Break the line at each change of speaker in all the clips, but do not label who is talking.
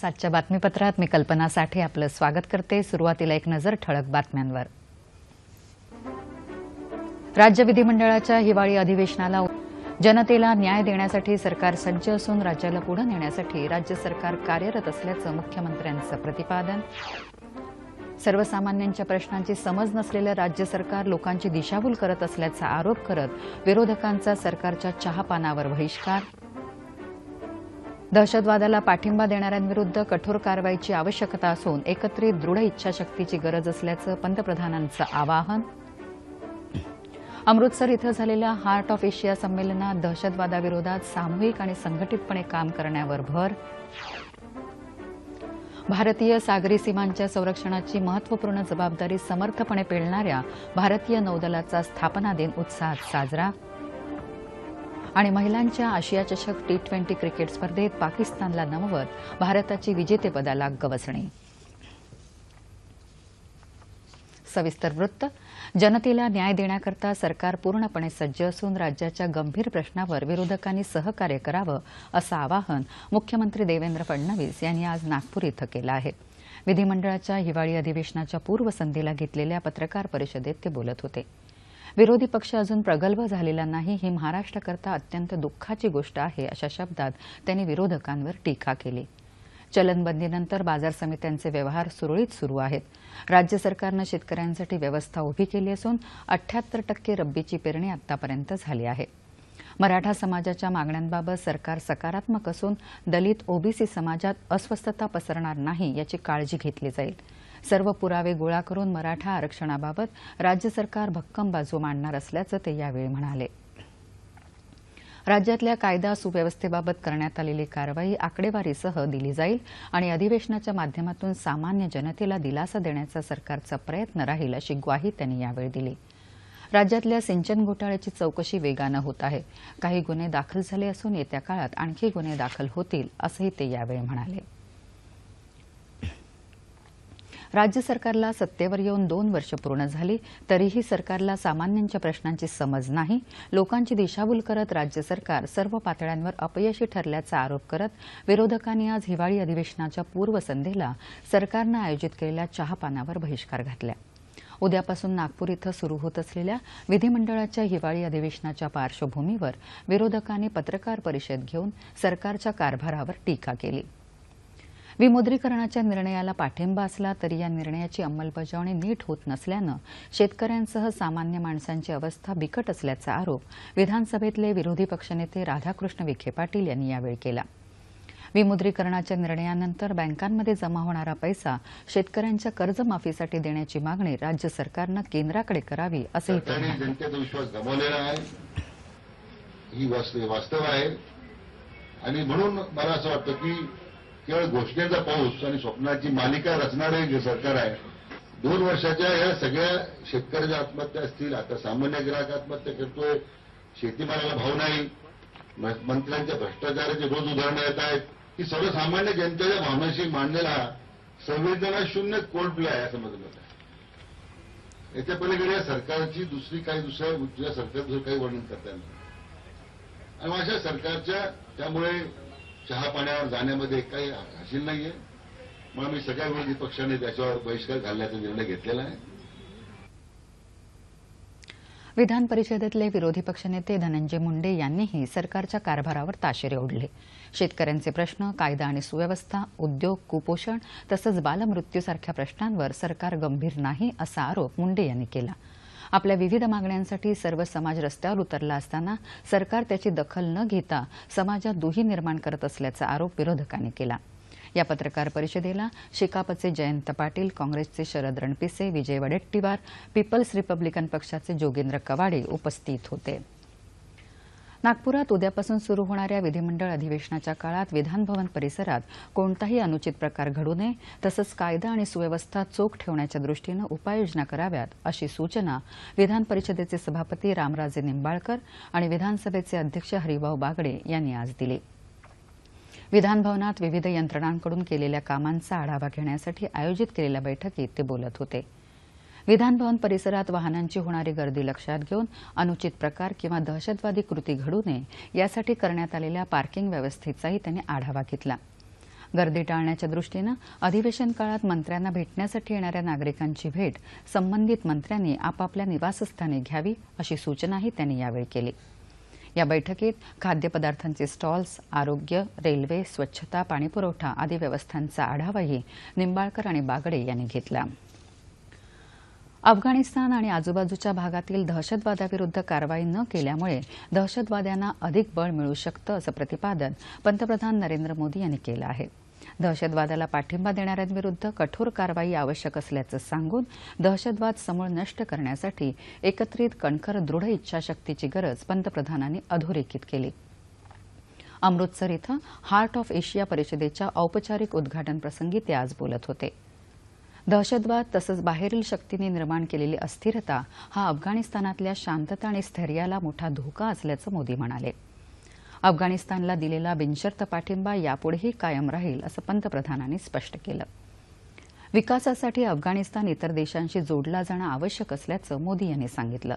सातच्या बातमीपत्रात मी कल्पना साठे आपलं स्वागत करते सुरुवातीला एक नजर ठळक बातम्यांवर राज्य विधिमंडळाच्या हिवाळी अधिवेशनाला जनतेला न्याय देण्यासाठी सरकार सज्ज असून राज्याला पुढे नेण्यासाठी राज्य सरकार कार्यरत असल्याचं मुख्यमंत्र्यांचं प्रतिपादन सर्वसामान्यांच्या प्रश्नांची समज नसलेलं राज्य सरकार लोकांची दिशाभूल करत असल्याचा आरोप करत विरोधकांचा सरकारच्या चहापानावर बहिष्कार दहशतवादाला पाठिंबा देणाऱ्यांविरुद्ध कठोर कारवाईची आवश्यकता असून एकत्रित दृढ इच्छाशक्तीची गरज असल्याचं पंतप्रधानांचं आवाहन अमृतसर इथं झालेल्या हार्ट ऑफ एशिया संमेलनात दहशतवादाविरोधात सामूहिक आणि संघटितपणे काम करण्यावर भर भारतीय सागरी सीमांच्या संरक्षणाची महत्वपूर्ण जबाबदारी समर्थपणे पेलणाऱ्या भारतीय नौदलाचा स्थापना दिन उत्साहात साजरा आणि महिलांच्या आशिया चषक टी ट्वेंटी क्रिकेट स्पर्धेत पाकिस्तानला नमवत भारताची विजेतेपदाला गवसणी सविस्तर वृत्त जनतेला न्याय देण्याकरता सरकार पूर्णपणे सज्ज असून राज्याच्या गंभीर प्रश्नावर विरोधकांनी सहकार्य करावं असं आवाहन मुख्यमंत्री देवेंद्र फडणवीस यांनी आज नागपूर इथं केलं आहे विधिमंडळाच्या हिवाळी अधिवेशनाच्या पूर्वसंध्येला घेतलेल्या पत्रकार परिषदेत ते बोलत होते विरोधी पक्ष अजून प्रगल्भ झालेला नाही ही महाराष्ट्राकरता अत्यंत दुःखाची गोष्ट आहे अशा शब्दात त्यांनी विरोधकांवर टीका केली चलनबंदीनंतर बाजार समित्यांचे व्यवहार सुरळीत सुरू आहेत राज्य सरकारनं शेतकऱ्यांसाठी व्यवस्था उभी केली असून अठ्ठ्याहत्तर टक्के रब्बीची पेरणी आतापर्यंत झाली आहे मराठा समाजाच्या मागण्यांबाबत सरकार सकारात्मक असून दलित ओबीसी समाजात अस्वस्थता पसरणार नाही याची काळजी घेतली जाईल सर्व पुरावे गोळा करून मराठा आरक्षणाबाबत राज्य सरकार भक्कम बाजू मांडणार असल्याचं ते यावेळी म्हणाले राज्यातल्या कायदा सुव्यवस्थेबाबत करण्यात आलेली कारवाई आकडेवारीसह दिली जाईल आणि अधिवेशनाच्या माध्यमातून सामान्य जनतेला दिलासा देण्याचा सरकारचा प्रयत्न राहील अशी ग्वाही त्यांनी यावेळी दिली राज्यातल्या सिंचन घोटाळ्याची चौकशी वेगानं होत आहे काही गुन्हे दाखल झाले असून येत्या काळात आणखी गुन्हे दाखल होतील असंही ते यावेळी म्हणाले राज्य सरकारला सत्तेवर येऊन दोन वर्ष पूर्ण झाली तरीही सरकारला सामान्यांच्या प्रश्नांची समज नाही लोकांची दिशाभूल करत राज्य सरकार सर्व पातळ्यांवर अपयशी ठरल्याचा आरोप करत विरोधकांनी आज हिवाळी अधिवेशनाच्या पूर्वसंध्येला सरकारनं आयोजित केलेल्या चहापानावर बहिष्कार घातला उद्यापासून नागपूर इथं सुरू होत असलेल्या विधिमंडळाच्या हिवाळी अधिवेशनाच्या पार्श्वभूमीवर विरोधकांनी पत्रकार परिषद घेऊन सरकारच्या कारभारावर टीका केली विमुद्रीकरणाच्या निर्णयाला पाठिंबा असला तरी या निर्णयाची अंमलबजावणी नीट होत नसल्यानं शेतकऱ्यांसह सामान्य माणसांची अवस्था बिकट असल्याचा आरोप विधानसभेतले विरोधी पक्षनेते राधाकृष्ण विखे पाटील यांनी यावेळी केला विमुद्रीकरणाच्या निर्णयानंतर बँकांमध्ये जमा होणारा पैसा शेतकऱ्यांच्या कर्जमाफीसाठी देण्याची मागणी राज्य सरकारनं केंद्राकडे करावी असंही जनतेचा विश्वास आहे ही वास्तव आहे आणि म्हणून मला असं वाटतं की केवळ घोषणेचा पाऊस आणि स्वप्नाची मालिका रचणारे सरकार आहे दोन वर्षाच्या या सगळ्या शेतकऱ्याच्या आत्महत्या असतील आता सामान्य ग्राहक आत्महत्या करतोय शेतीमालाला भाव नाही मंत्र्यांच्या भ्रष्टाचाराचे रोज उदाहरणं येत आहेत की सर्वसामान्य जनतेच्या भावनाशी मांडलेला संवेदना शून्य कोर्ट आहे असं मत आहे याच्या पलीकडे सरकारची दुसरी काही दुसऱ्या सरकार दुसरं काही वर्णन करता येणार आणि अशा सरकारच्या त्यामुळे चहा पाण्यावर जाण्यामध्ये काही हाशील नाहीये मग आम्ही सगळ्या विरोधी पक्षाने त्याच्यावर बहिष्कार घालण्याचा निर्णय घेतलेला आहे विधान परिषदेतले विरोधी पक्षनेते धनंजय मुंडे यांनीही सरकारच्या कारभारावर ताशेरे ओढले शेतकऱ्यांचे प्रश्न कायदा आणि सुव्यवस्था उद्योग कुपोषण तसंच बालमृत्यूसारख्या प्रश्नांवर सरकार गंभीर नाही असा आरोप मुंडे यांनी केला आपल्या विविध मागण्यांसाठी सर्व समाज रस्त्यावर उतरला असताना सरकार त्याची दखल न घेता समाजात दुही निर्माण करत असल्याचा आरोप विरोधकांनी केला या पत्रकार परिषदेला शेकापचे जयंत पाटील काँग्रेसचे शरद रणपिसे विजय वडेट्टीवार पीपल्स रिपब्लिकन पक्षाचे जोगेंद्र कवाडे उपस्थित होते नागपुरात उद्यापासून सुरू होणाऱ्या विधिमंडळ अधिवेशनाच्या काळात विधानभवन परिसरात कोणताही अनुचित प्रकार घडू नये तसंच कायदा आणि सुव्यवस्था चोख ठेवण्याच्या दृष्टीनं उपाययोजना कराव्यात अशी सूचना विधान परिषदेचे सभापती रामराजे निंबाळकर आणि विधानसभेचे अध्यक्ष हरिभाऊ बागडे यांनी आज दिली विधानभवनात विविध यंत्रणांकडून केलेल्या कामांचा आढावा घेण्यासाठी आयोजित केलेल्या बैठकीत ते बोलत होते विधानभवन परिसरात वाहनांची होणारी गर्दी लक्षात घेऊन अनुचित प्रकार किंवा दहशतवादी कृती घडू नये यासाठी करण्यात आलेल्या पार्किंग व्यवस्थेचाही त्यांनी आढावा घेतला गर्दी टाळण्याच्या दृष्टीनं अधिवेशन काळात मंत्र्यांना भेटण्यासाठी येणाऱ्या नागरिकांची भेट संबंधित मंत्र्यांनी आपापल्या निवासस्थानी घ्यावी अशी सूचनाही त्यांनी यावेळी केली या बैठकीत खाद्यपदार्थांचे स्टॉल्स आरोग्य रेल्वे स्वच्छता पाणीपुरवठा आदी व्यवस्थांचा आढावाही निंबाळकर आणि बागडे यांनी घेतला अफगाणिस्तान आणि आजूबाजूच्या भागातील दहशतवादाविरुद्ध कारवाई न केल्यामुळे दहशतवाद्यांना अधिक बळ मिळू शकतं असं प्रतिपादन पंतप्रधान नरेंद्र मोदी यांनी केलं आहे दहशतवादाला पाठिंबा देणाऱ्यांविरुद्ध कठोर कारवाई आवश्यक असल्याचं सांगून दहशतवाद समूळ नष्ट करण्यासाठी एकत्रित कणखर दृढ इच्छाशक्तीची गरज पंतप्रधानांनी अधोरेखित केली अमृतसर इथं हार्ट ऑफ एशिया परिषदेच्या औपचारिक उद्घाटनप्रसंगी ते आज बोलत होते दहशतवाद तसंच बाहेरील शक्तींनी निर्माण केलेली अस्थिरता हा अफगाणिस्तानातल्या शांतता आणि स्थैर्याला मोठा धोका असल्याचं मोदी म्हणाले अफगाणिस्तानला दिलेला बिनशर्त पाठिंबा यापुढेही कायम राहील असं पंतप्रधानांनी स्पष्ट केलं विकासासाठी अफगाणिस्तान इतर देशांशी जोडला जाणं आवश्यक असल्याचं मोदी यांनी सांगितलं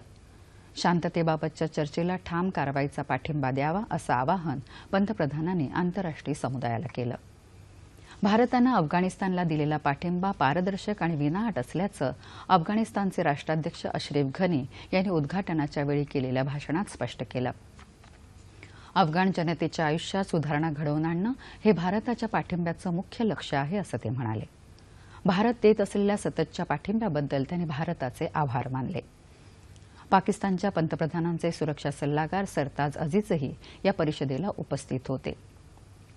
शांततेबाबतच्या चर्चेला ठाम कारवाईचा पाठिंबा द्यावा असं आवाहन पंतप्रधानांनी आंतरराष्ट्रीय समुदायाला केलं भारतानं अफगाणिस्तानला दिलेला पाठिंबा पारदर्शक आणि विनाहट असल्याचं अफगाणिस्तानचे राष्ट्राध्यक्ष अश्रेफ घनी यांनी उद्घाटनाच्या वेळी केलेल्या भाषणात स्पष्ट केलं अफगाण जनतेच्या आयुष्यात सुधारणा घडवून आणणं हे भारताच्या पाठिंब्याचं मुख्य लक्ष आहे असं ते म्हणाले भारत देत असलेल्या सततच्या पाठिंब्याबद्दल त्यांनी भारताचे आभार मानले पाकिस्तानच्या पंतप्रधानांचे सुरक्षा सल्लागार सरताज अजीजही या परिषदेला उपस्थित होते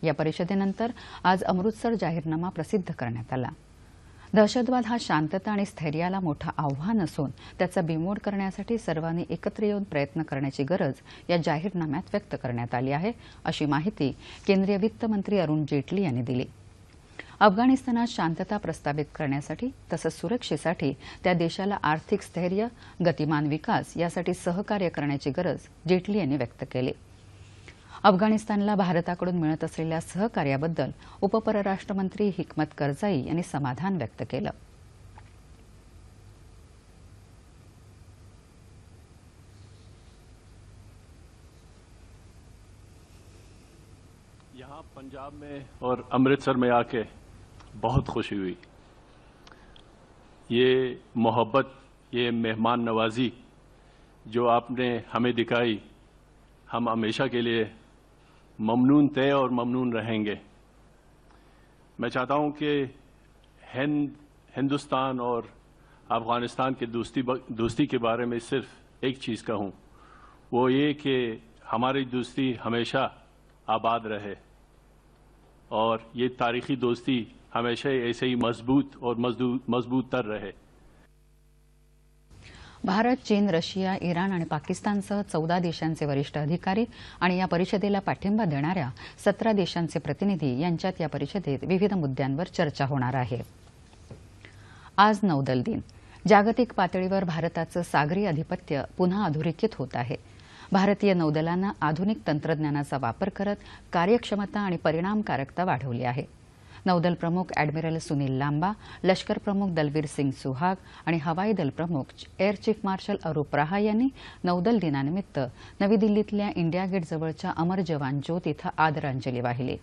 या परिषदेनंतर आज अमृतसर जाहीरनामा प्रसिद्ध करण्यात आला दहशतवाद हा शांतता आणि स्थैर्याला मोठा आव्हान असून त्याचा बिमोड करण्यासाठी सर्वांनी एकत्र येऊन प्रयत्न करण्याची गरज या जाहीरनाम्यात व्यक्त करण्यात आली आहे अशी माहिती केंद्रीय वित्तमंत्री अरुण जेटली यांनी दिली अफगाणिस्तानात शांतता प्रस्तावित करण्यासाठी तसंच सुरक्षेसाठी त्या देशाला आर्थिक स्थैर्य गतिमान विकास यासाठी सहकार्य करण्याची गरज जेटली यांनी व्यक्त केली अफगानिस्तान भारताकडून मिलत असलेल्या उपपरराष्ट्र उपपरराष्ट्रमंत्री हिकमत करजाई समाधान व्यक्त किया
पंजाब में और अमृतसर में आके बहुत खुशी हुई ये मोहब्बत ये मेहमान नवाजी जो आपने हमें दिखाई हम हमेशा के लिए ममनून थे और ममनून रहेंगे मैं चाहता हूं कि हिंद हिंदुस्तान और अफगानिस्तान के दोस्ती दोस्ती के बारे में सिर्फ एक चीज़ कहूं वो ये कि हमारी दोस्ती हमेशा आबाद रहे और ये तारीखी दोस्ती हमेशा ऐसे ही मजबूत और मजबूत तर रहे
भारत चीन रशिया इराण आणि पाकिस्तानसह चौदा देशांचे वरिष्ठ अधिकारी आणि या परिषदेला पाठिंबा देणाऱ्या सतरा देशांचे प्रतिनिधी यांच्यात या परिषदेत विविध मुद्द्यांवर चर्चा होणार आहे आज नौदल दिन जागतिक पातळीवर भारताचं सागरी आधिपत्य पुन्हा अधोरेखित होत आहे भारतीय नौदलानं आधुनिक तंत्रज्ञानाचा वापर करत कार्यक्षमता आणि परिणामकारकता वाढवली आहे नौदल प्रमुख अॅडमिरल सुनील लांबा लष्कर प्रमुख दलवीर सिंग सुहाग आणि हवाई दल प्रमुख एअर चीफ मार्शल अरुप रहा यांनी नौदल दिनानिमित्त नवी दिल्लीतल्या इंडिया गेट गेटजवळच्या अमर जवान ज्योत इथं आदरांजली वाहिली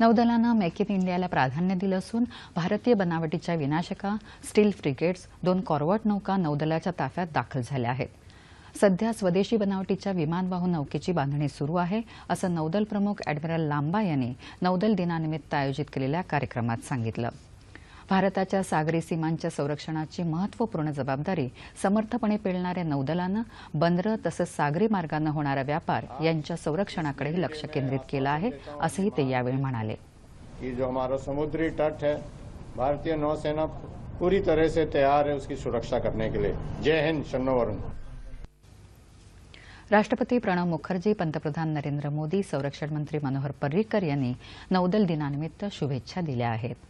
नौदलानं मेक इन इंडियाला प्राधान्य दिलं असून भारतीय बनावटीच्या विनाशका स्टील फ्रिगेट्स दोन कॉर्वट नौका नौदलाच्या ताफ्यात दाखल झाल्या आहेत सध्या स्वदेशी बनावटीच्या विमानवाहू नौकेची बांधणी सुरू आहे असं नौदल प्रमुख अॅडमिरल लांबा यांनी नौदल दिनानिमित्त आयोजित केलेल्या कार्यक्रमात सांगितलं भारताच्या सागरी सीमांच्या संरक्षणाची महत्वपूर्ण जबाबदारी समर्थपणे पेलणाऱ्या नौदलानं बंदर तसंच सागरी मार्गानं होणारा व्यापार यांच्या संरक्षणाकडे लक्ष केंद्रित केलं आहे असंही ते यावेळी म्हणाले
जो हमारा समुद्री तट है भारतीय नौसेना पूरी तरह से तैयार है उसकी सुरक्षा करने के लिए जय हिंद
राष्ट्रपती प्रणव मुखर्जी पंतप्रधान नरेंद्र मोदी संरक्षण मंत्री मनोहर पर्रिकर यांनी नौदल दिनानिमित्त शुभेच्छा दिल्या आहेत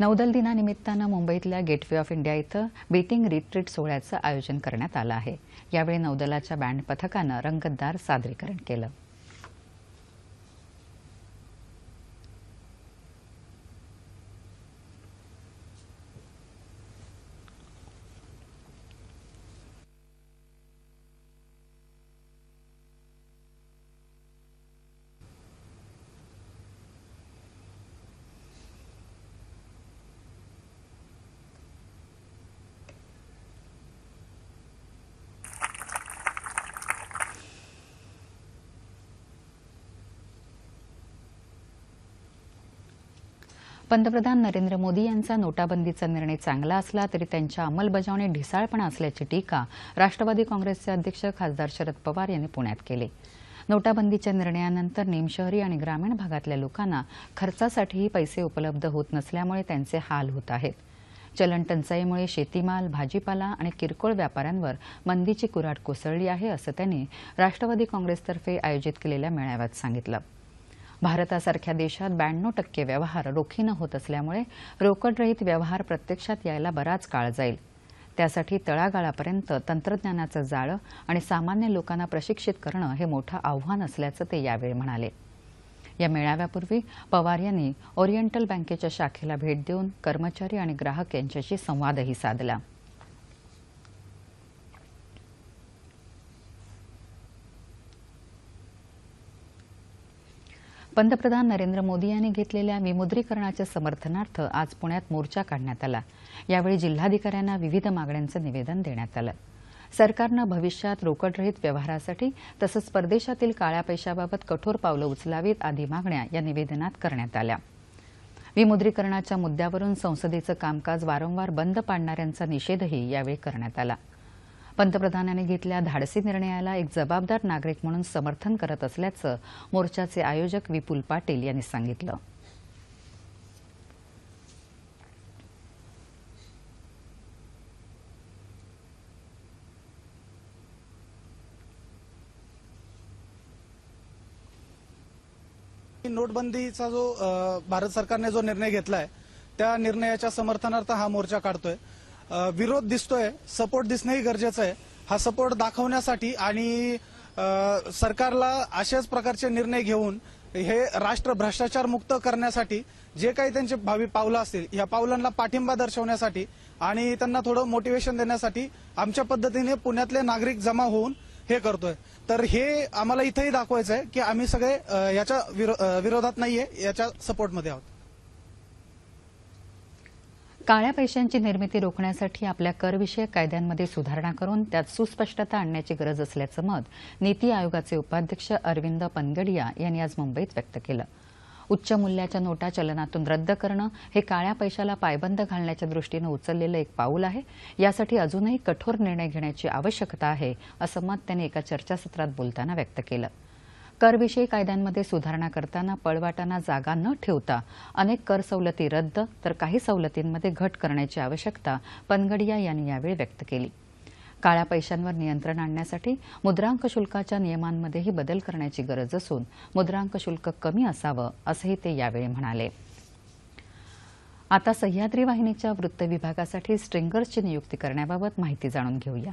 नौदल दिनानिमित्तानं मुंबईतल्या गेटवे ऑफ इंडिया इथं बेटिंग रिट्रीट सोहळ्याचं आयोजन करण्यात आलं आहे यावेळी नौदलाच्या बँड पथकानं रंगतदार सादरीकरण केलं पंतप्रधान नरेंद्र मोदी यांचा नोटाबंदीचा निर्णय चांगला असला तरी त्यांच्या अंमलबजावणी ढिसाळपणा असल्याची टीका राष्ट्रवादी काँग्रेसचे अध्यक्ष खासदार शरद पवार यांनी पुण्यात केली नोटाबंदीच्या निर्णयानंतर निमशहरी आणि ग्रामीण भागातल्या लोकांना खर्चासाठीही पैसे उपलब्ध होत नसल्यामुळे त्यांचे हाल होत आहेत चलन टंचाईमुळे शेतीमाल भाजीपाला आणि किरकोळ व्यापाऱ्यांवर मंदीची कुराट कोसळली आहे असं त्यांनी राष्ट्रवादी काँग्रेसतर्फे आयोजित केलेल्या मेळाव्यात सांगितलं भारतासारख्या देशात ब्याण्णव टक्के व्यवहार रोखीनं होत असल्यामुळे रोकडरहित व्यवहार प्रत्यक्षात यायला बराच काळ जाईल त्यासाठी तळागाळापर्यंत तंत्रज्ञानाचं जाळं आणि सामान्य लोकांना प्रशिक्षित करणं हे मोठं आव्हान असल्याचं ते यावेळी म्हणाले या मेळाव्यापूर्वी पवार यांनी ओरिएंटल बँकेच्या शाखेला भेट देऊन कर्मचारी आणि ग्राहक यांच्याशी संवादही साधला पंतप्रधान नरेंद्र मोदी यांनी घेतलेल्या विमुद्रीकरणाच्या समर्थनार्थ आज पुण्यात मोर्चा काढण्यात आला यावेळी जिल्हाधिकाऱ्यांना विविध मागण्यांचं निवेदन देण्यात आलं सरकारनं भविष्यात रोकडरहित व्यवहारासाठी तसंच परदेशातील काळ्या पैशाबाबत कठोर पावलं उचलावीत आदी मागण्या या निवेदनात करण्यात आल्या विमुद्रीकरणाच्या मुद्द्यावरून संसदेचं कामकाज वारंवार बंद पाडणाऱ्यांचा निषेधही यावेळी करण्यात आला पंतप्रधानांनी घेतल्या धाडसी निर्णयाला एक जबाबदार नागरिक म्हणून समर्थन करत असल्याचं मोर्चाचे आयोजक विपुल पाटील यांनी सांगितलं
नोटबंदीचा जो भारत सरकारने जो निर्णय घेतलाय त्या निर्णयाच्या समर्थनार्थ हा मोर्चा काढतोय विरोध दिसतोय सपोर्ट दिसणंही गरजेचं आहे हा सपोर्ट दाखवण्यासाठी आणि सरकारला अशाच प्रकारचे निर्णय घेऊन हे राष्ट्र भ्रष्टाचार मुक्त करण्यासाठी जे काही त्यांचे भावी पावलं असतील या पावलांना पाठिंबा दर्शवण्यासाठी आणि त्यांना थोडं मोटिवेशन देण्यासाठी आमच्या पद्धतीने पुण्यातले नागरिक जमा होऊन हे करतोय तर हे आम्हाला इथंही दाखवायचं आहे की आम्ही सगळे याच्या विरोधात नाहीये याच्या सपोर्टमध्ये आहोत
काळ्या पैशांची निर्मिती रोखण्यासाठी आपल्या करविषयक कायद्यांमध्ये सुधारणा करून त्यात सुस्पष्टता आणण्याची गरज असल्याचं मत नीती आयोगाचे उपाध्यक्ष अरविंद पनगडिया यांनी आज मुंबईत व्यक्त केलं उच्च मूल्याच्या नोटा चलनातून रद्द करणं हे काळ्या पैशाला पायबंद घालण्याच्या दृष्टीनं उचललेलं एक पाऊल आहे यासाठी अजूनही कठोर निर्णय घेण्याची आवश्यकता आहे असं मत त्यांनी एका चर्चासत्रात बोलताना व्यक्त केलं करविषयी कायद्यांमध्ये सुधारणा करताना पळवाटांना जागा न ठेवता अनेक कर सवलती रद्द तर काही सवलतींमध्ये घट करण्याची आवश्यकता पनगडिया यांनी यावेळी व्यक्त केली काळ्या पैशांवर नियंत्रण आणण्यासाठी मुद्रांक शुल्काच्या नियमांमध्येही बदल करण्याची गरज असून मुद्रांक शुल्क कमी असावं असंही ते यावेळी म्हणाले आता सह्याद्री वाहिनीच्या वृत्त विभागासाठी स्ट्रिंगर्सची नियुक्ती करण्याबाबत माहिती जाणून घेऊया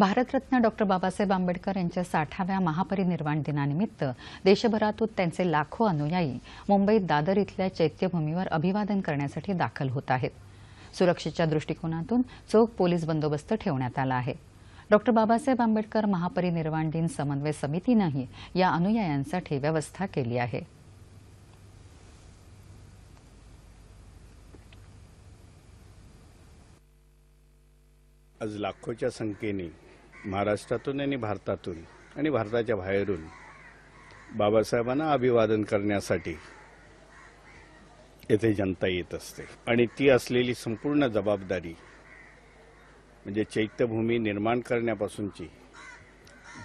भारतरत्न डॉक्टर बाबासाहेब आंबेडकर यांच्या साठाव्या महापरिनिर्वाण दिनानिमित्त देशभरातून त्यांचे लाखो अनुयायी मुंबईत दादर इथल्या चैत्यभूमीवर अभिवादन करण्यासाठी दाखल होत आहेत सुरक्षेच्या दृष्टिकोनातून चोख पोलीस बंदोबस्त ठेवण्यात आला आहे डॉक्टर बाबासाहेब आंबेडकर महापरिनिर्वाण दिन समन्वय समितीनंही या अनुयायांसाठी व्यवस्था केली आहे
आज लाखोच्या संख्येने महाराष्ट्रातून आणि भारतातून आणि भारताच्या बाहेरून बाबासाहेबांना अभिवादन करण्यासाठी येथे जनता येत असते आणि ती असलेली संपूर्ण जबाबदारी म्हणजे चैत्यभूमी निर्माण करण्यापासूनची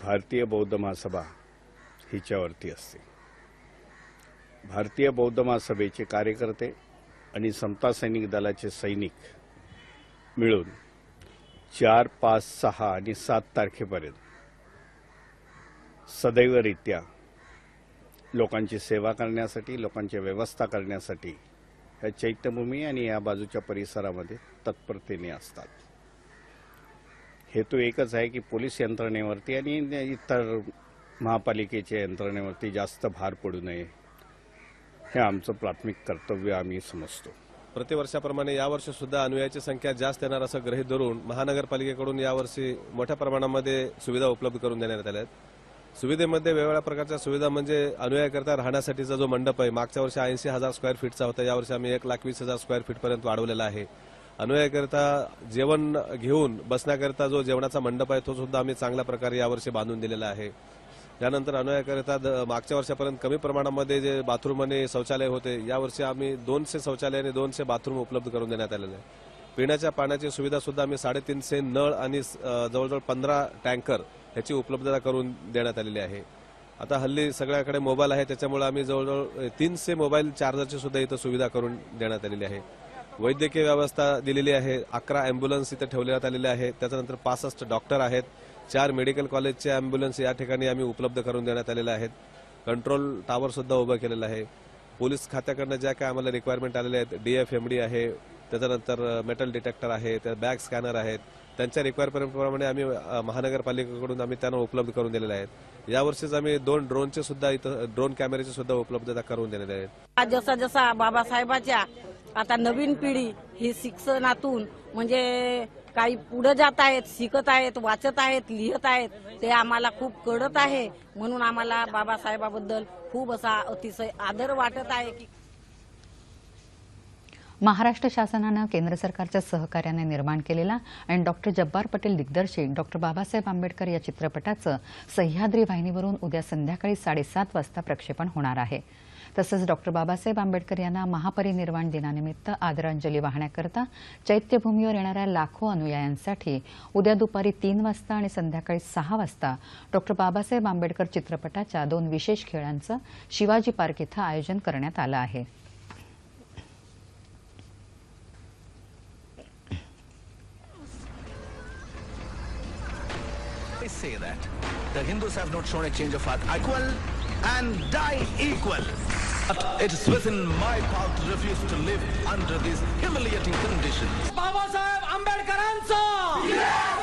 भारतीय बौद्ध महासभा हिच्यावरती असते भारतीय बौद्ध महासभेचे कार्यकर्ते आणि समता सैनिक दलाचे सैनिक मिळून चार पाच सहा आणि सात तारखेपर्यंत सदैवरित्या लोकांची सेवा करण्यासाठी लोकांची व्यवस्था करण्यासाठी ह्या चैत्यभूमी आणि या बाजूच्या परिसरामध्ये तत्परतेने असतात हेतू एकच आहे की पोलीस यंत्रणेवरती आणि इतर महापालिकेच्या यंत्रणेवरती जास्त भार पडू नये हे आमचं प्राथमिक कर्तव्य आम्ही समजतो
प्रतिवर्षाप्रमाणे यावर्षी सुद्धा अनुयायाची संख्या जास्त येणार असं ग्रहित धरून महानगरपालिकेकडून यावर्षी मोठ्या प्रमाणामध्ये सुविधा उपलब्ध करून देण्यात आल्या आहेत सुविधेमध्ये वेगवेगळ्या प्रकारच्या सुविधा म्हणजे अनुयायाकरता राहण्यासाठीचा जो मंडप आहे मागच्या वर्षी ऐंशी हजार स्क्वेअर फीटचा होता यावर्षी आम्ही एक लाख वीस हजार स्क्वेअर फीटपर्यंत वाढवलेला आहे अनुयायाकरता जेवण घेऊन बसण्याकरता जो जेवणाचा मंडप आहे तो सुद्धा आम्ही चांगल्या प्रकारे यावर्षी बांधून दिलेला आहे यानंतर अनुयाकरिता मागच्या वर्षापर्यंत कमी प्रमाणामध्ये जे बाथरूम आणि शौचालय होते यावर्षी आम्ही दोनशे शौचालय आणि दोनशे बाथरूम उपलब्ध करून देण्यात आलेले आहे पिण्याच्या पाण्याची सुविधा सुद्धा आम्ही साडेतीनशे नळ आणि जवळजवळ पंधरा टँकर ह्याची उपलब्धता करून देण्यात आलेली आहे आता हल्ली सगळ्याकडे मोबाईल आहे त्याच्यामुळे आम्ही जवळजवळ तीनशे मोबाईल चार्जरची सुद्धा इथं सुविधा करून देण्यात आलेली आहे वैद्यकीय व्यवस्था दिलेली आहे अकरा अँब्युलन्स इथं ठेवण्यात आलेले आहे त्याच्यानंतर पासष्ट डॉक्टर आहेत चार मेडिकल कॉलेजचे अँब्युलन्स या ठिकाणी आम्ही उपलब्ध करून देण्यात आलेले आहेत कंट्रोल टावर सुद्धा उभं केलेलं आहे पोलीस खात्याकडनं ज्या काय आम्हाला रिक्वायरमेंट आलेल्या आहेत डी एफ एम डी आहे त्याच्यानंतर मेटल डिटेक्टर आहे त्या बॅग स्कॅनर आहेत त्यांच्या रिक्वायरमेंटप्रमाणे आम्ही महानगरपालिकेकडून आम्ही त्यांना उपलब्ध करून दिलेले आहेत यावर्षीच आम्ही दोन ड्रोनचे सुद्धा इथं ड्रोन कॅमेऱ्याची सुद्धा उपलब्धता करून दिलेले आहेत
जसा जसा बाबासाहेबाच्या आता नवीन पिढी ही शिक्षणातून म्हणजे काही पुढे जात आहेत शिकत आहेत वाचत आहेत लिहत आहेत ते आम्हाला खूप कळत आहे म्हणून आम्हाला बाबासाहेबाबद्दल खूप असा अतिशय आदर वाटत आहे की
महाराष्ट्र शासनानं केंद्र सरकारच्या सहकार्याने निर्माण केलेला आणि डॉक्टर जब्बार पटेल दिग्दर्शित डॉक्टर बाबासाहेब आंबेडकर या चित्रपटाचं सह्याद्री वाहिनीवरून उद्या संध्याकाळी साडेसात वाजता प्रक्षेपण होणार आहे तसंच डॉक्टर बाबासाहेब आंबेडकर यांना महापरिनिर्वाण दिनानिमित्त आदरांजली वाहण्याकरता चैत्यभूमीवर येणाऱ्या लाखो अनुयायांसाठी उद्या दुपारी तीन वाजता आणि संध्याकाळी सहा वाजता डॉक्टर बाबासाहेब आंबेडकर चित्रपटाच्या दोन विशेष खेळांचं शिवाजी पार्क इथं आयोजन करण्यात आलं आहे say that. The Hindus have not shown a change of heart. and die equal. but It's within my power to refuse to live under these humiliating conditions. Baba Ambedkar answer! Yes!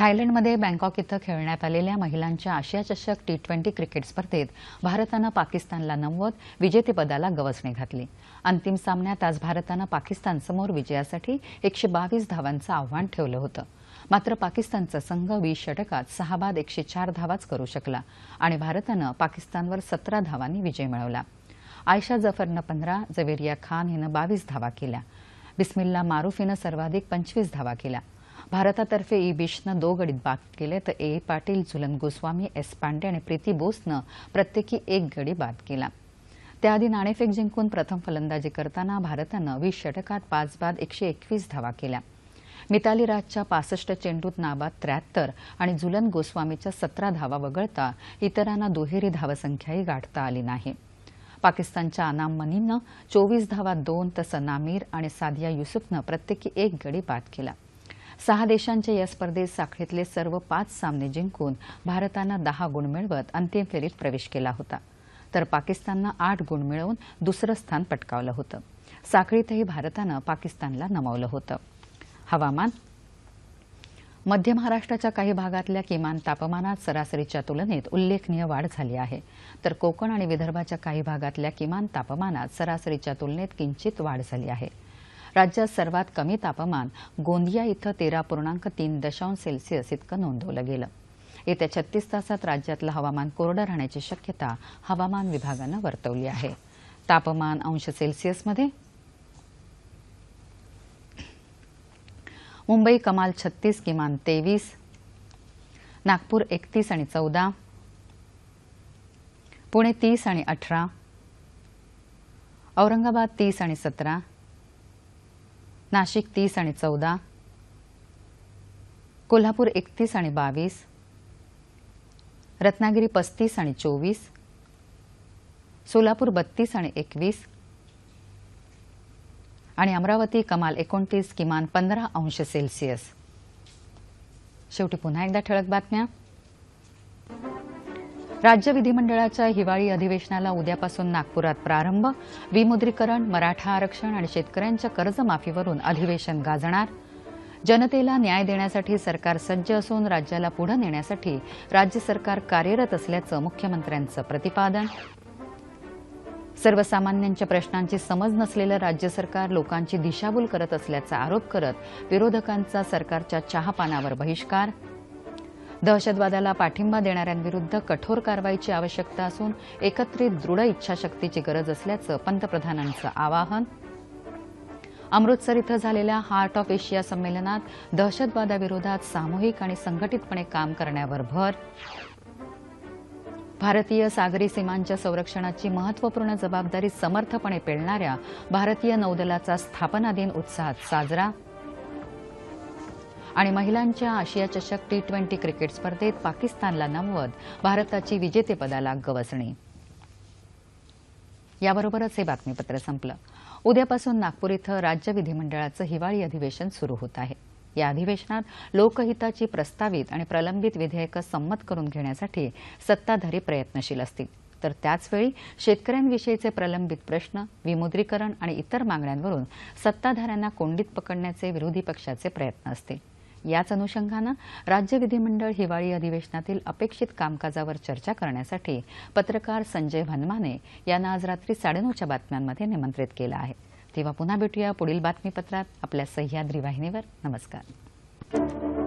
थायलंडमध्ये Bangkok इथं खेळण्यात आलेल्या महिलांच्या आशिया चषक T twenty cricket स्पर्धेत भारतानं पाकिस्तानला नव्वद विजेतेपदाला गवसणी घातली अंतिम सामन्यात आज भारतानं पाकिस्तानसमोर विजयासाठी एकशे बावीस धावांचं आव्हान ठेवलं होतं मात्र पाकिस्तानचा संघ वीस षटकात सहा बाद एकशे चार धावाच करू शकला आणि भारतानं पाकिस्तानवर सतरा धावांनी विजय मिळवला आयशा जफरनं पंधरा जवेरिया खान हिनं बावीस धावा केल्या बिस्मिल्ला मारुफ हिनं सर्वाधिक पंचवीस धावा केल्या भारतातर्फे ई बीशनं दो गडीत बाद केले तर ए पाटील झुलन गोस्वामी एस पांडे आणि प्रीती बोसनं प्रत्येकी एक गडी बाद केला त्याआधी नाणेफेक जिंकून प्रथम फलंदाजी करताना भारतानं वीस षटकात पाच बाद एकशे एकवीस धावा केल्या मिताली राजच्या पासष्ट चेंडूत नाबाद त्र्याहत्तर आणि झुलन गोस्वामीच्या सतरा धावा वगळता इतरांना दुहेरी धावसंख्याही गाठता आली नाही पाकिस्तानच्या अनाम मनीनं चोवीस धावा दोन तर सनामीर आणि सादिया युसुफनं प्रत्येकी एक गडी बाद केला सहा देशांच्या या स्पर्धेत साखळीतले सर्व पाच सामने जिंकून भारतानं दहा गुण मिळवत अंतिम फेरीत प्रवेश केला होता तर पाकिस्ताननं आठ गुण मिळवून दुसरं स्थान पटकावलं होतं साखळीतही भारतानं पाकिस्तानला नमावलं होतं हवामान मध्य महाराष्ट्राच्या काही भागातल्या किमान तापमानात सरासरीच्या तुलनेत उल्लेखनीय वाढ झाली आहे तर कोकण आणि विदर्भाच्या काही भागातल्या किमान तापमानात सरासरीच्या तुलनेत किंचित वाढ झाली आहे राज्यात सर्वात कमी तापमान गोंदिया इथं तेरा पूर्णांक तीन दशांश सेल्सिअस इतकं नोंदवलं गेलं येत्या छत्तीस तासात राज्यातलं हवामान कोरडं राहण्याची शक्यता हवामान विभागानं वर्तवली आहे तापमान अंश सेल्सिअसमध्ये मुंबई कमाल छत्तीस किमान तेवीस नागपूर एकतीस आणि चौदा पुणे तीस आणि अठरा औरंगाबाद तीस आणि सतरा नाशिक तीस आणि चौदा कोल्हापूर एकतीस आणि बावीस रत्नागिरी पस्तीस आणि चोवीस सोलापूर बत्तीस आणि एकवीस आणि अमरावती कमाल एकोणतीस किमान पंधरा अंश सेल्सिअस शेवटी पुन्हा एकदा ठळक बातम्या राज्य विधिमंडळाच्या हिवाळी अधिवेशनाला उद्यापासून नागपुरात प्रारंभ विमुद्रीकरण मराठा आरक्षण आणि शेतकऱ्यांच्या कर्जमाफीवरून अधिवेशन गाजणार जनतेला न्याय देण्यासाठी सरकार सज्ज असून राज्याला पुढे नेण्यासाठी राज्य सरकार कार्यरत असल्याचं मुख्यमंत्र्यांचं प्रतिपादन सर्वसामान्यांच्या प्रश्नांची समज नसलेलं राज्य सरकार लोकांची दिशाभूल करत असल्याचा आरोप करत विरोधकांचा सरकारच्या चहापानावर बहिष्कार दहशतवादाला पाठिंबा देणाऱ्यांविरुद्ध कठोर कारवाईची आवश्यकता असून एकत्रित दृढ इच्छाशक्तीची गरज असल्याचं पंतप्रधानांचं आवाहन अमृतसर इथं झालेल्या हार्ट ऑफ एशिया संमेलनात दहशतवादाविरोधात सामूहिक आणि संघटितपणे काम करण्यावर भर भारतीय सागरी सीमांच्या संरक्षणाची महत्वपूर्ण जबाबदारी समर्थपणे पेलणाऱ्या भारतीय नौदलाचा स्थापना दिन उत्साहात साजरा आणि महिलांच्या आशिया चषक टी ट्वेंटी क्रिकेट स्पर्धेत पाकिस्तानला नमवत भारताची विजेतेपदाला गवसणी याबरोबरच हे बातमीपत्र संपलं उद्यापासून नागपूर इथं राज्य विधिमंडळाचं हिवाळी अधिवेशन सुरू होत आहे या अधिवेशनात लोकहिताची प्रस्तावित आणि प्रलंबित विधेयकं संमत करून घेण्यासाठी सत्ताधारी प्रयत्नशील असतील तर त्याचवेळी शेतकऱ्यांविषयीचे प्रलंबित प्रश्न विमुद्रीकरण आणि इतर मागण्यांवरून सत्ताधाऱ्यांना कोंडीत पकडण्याचे विरोधी पक्षाचे प्रयत्न असतील याच अनुषंगानं राज्य विधिमंडळ हिवाळी अधिवेशनातील अपेक्षित कामकाजावर चर्चा करण्यासाठी पत्रकार संजय भनमाने यांना आज रात्री साडेनऊच्या बातम्यांमध्ये निमंत्रित केलं आहे तेव्हा पुन्हा भेटूया पुढील बातमीपत्रात आपल्या सह्याद्री वाहिनीवर नमस्कार